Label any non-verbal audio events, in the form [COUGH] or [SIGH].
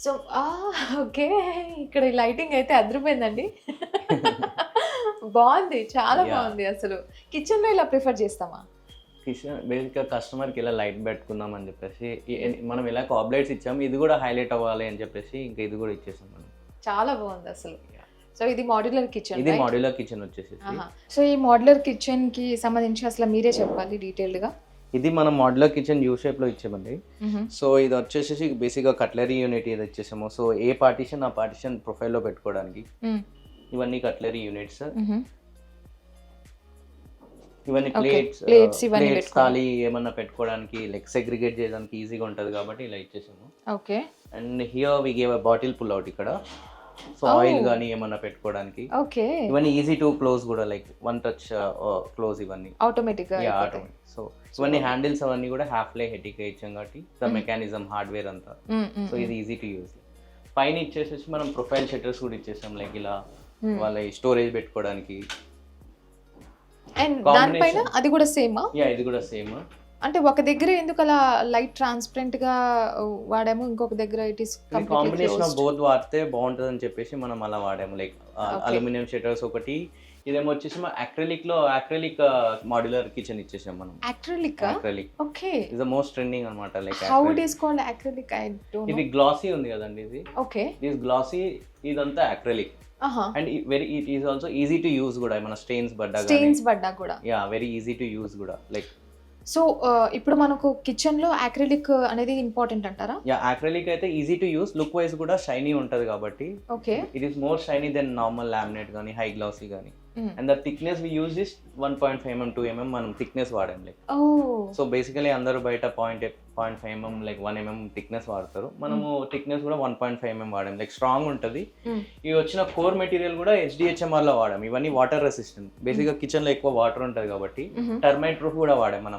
So okay. ఇక్కడ lighting అయితే అదిరిపోయిందండి. [LAUGHS] బాగుంది. చాలా. బాగుంది అసలు. కిచెన్లో ఇలా ప్రిఫర్ చేస్తామా? కిచెన్ బేసిక్గా కస్టమర్కి ఇలా లైట్ పెట్టుకుందాం అని చెప్పేసి మనం ఇలా కాబ్లైట్స్ ఇచ్చాము ఇది కూడా హైలైట్ అవ్వాలి అని చెప్పేసి ఇంకా ఇది కూడా ఇచ్చేసాం మనం. చాలా బాగుంది అసలు. సో ఇది మాడ్యులర్ కిచెన్ ఇది మాడ్యులర్ కిచెన్ వచ్చేసి సో ఈ మాడ్యులర్ కిచెన్కి సంబంధించి అసలు మీరే చెప్పాలి డీటెయిల్డ్గా ఇది మనం మాడ్యులర్ కిచెన్ యూ షేప్లో ఇచ్చామండి. సో ఇది వచ్చేసి బేసిక్గా కట్లరీ యూనిట్ ఇది ఇచ్చేసాము సో ఏ పార్టీషన్ ఆ పార్టీషన్ ప్రొఫైల్లో పెట్టుకోవడానికి. ఇవన్నీ కట్లరీ యూనిట్స్ ఇవన్నీ ప్లేట్స్ ప్లేట్స్ పెట్టుకోవాలి. థాలీ ఏమన్నా పెట్టుకోవడానికి లైక్ సెగ్రిగేట్ చేయడానికి ఈజీగా ఉంటుంది కాబట్టి ఇలా ఇచ్చేసాము. Okay. And here we gave a bottle pull out ఇక్కడ. సో. ఆయిల్ కానీ ఏమన్నా పెట్టుకోవడానికి. ఓకే ఇవన్నీ ఈజీ టు క్లోజ్ కూడా లైక్ వన్ టచ్ క్లోజ్ ఇవన్నీ. ఆటోమేటిక్ సో ఇవన్నీ హ్యాండిల్స్ అవన్నీ కూడా హ్యాఫ్ లే హెటిక్ ఇచ్చాం కాబట్టి ద మెకానిజం హార్డ్వేర్ అంతా. సో ఇది ఈజీ టు యూజ్ పైన ఇచ్చేసేసి మనం ప్రొఫైల్ షట్టర్స్ కూడా ఇచ్చేసాం లైక్ ఇలా వాళ్ళ స్టోరేజ్ పెట్టుకోవడానికి. అండ్. దానిపైన అది కూడా సేమా యా ఇది కూడా సేమ్ అంటే ఒక దగ్గర ఎందుకు అలా లైట్ ట్రాన్స్పరెంట్గా వాడాము ఇంకొక దగ్గర it is combination of both వాడితే బాగుంటుంది అని చెప్పేసి మనం అలా వాడాము. లైక్. అల్యూమినియం షట్టర్స్ ఒకటి ఇదేమో వచ్చేసి అక్రెలిక్లో అక్రెలిక్ మాడ్యులర్ కిచెన్ ఇచ్చేసాం మనం. Acrylic acrylic. Okay. Is the most trending అనమాట like how it is called acrylic I don't ఇది గ్లాసీ ఉంది కదండి ఇది. ఓకే. దిస్ గ్లాసీ ఇదంతా acrylic and very it is also easy to use కూడా మన స్టెయిన్స్ పడ్డా స్టెయిన్స్ పడ్డా కూడా. Yeah very easy to use కూడా. లైక్ సో ఇప్పుడు మనకు కిచెన్లో యాక్రిలిక్ అనేది ఇంపార్టెంట్ అంటారా? యా అక్రెలిక్ అయితే easy to use look wise కూడా షైనీ ఉంటది కాబట్టి. Okay it is more shiny than normal laminate కానీ హై గ్లాసీ కానీ. And the thickness we use is one point five mm two mm మనం thickness వాడాం like so basically అందరూ బయట point point five mm like one mm thickness వాడతారు. మనము thickness కూడా one point five mm వాడాం. Like strong ఉంటుంది. ఇవి వచ్చిన కోర్ మెటీరియల్ కూడా HDHMR లో వాడాం. ఇవన్నీ వాటర్ రెసిస్టెంట్ బేసిక్గా కిచెన్లో ఎక్కువ వాటర్ ఉంటుంది కాబట్టి. టర్మైట్ ప్రూఫ్ కూడా వాడాం మనం.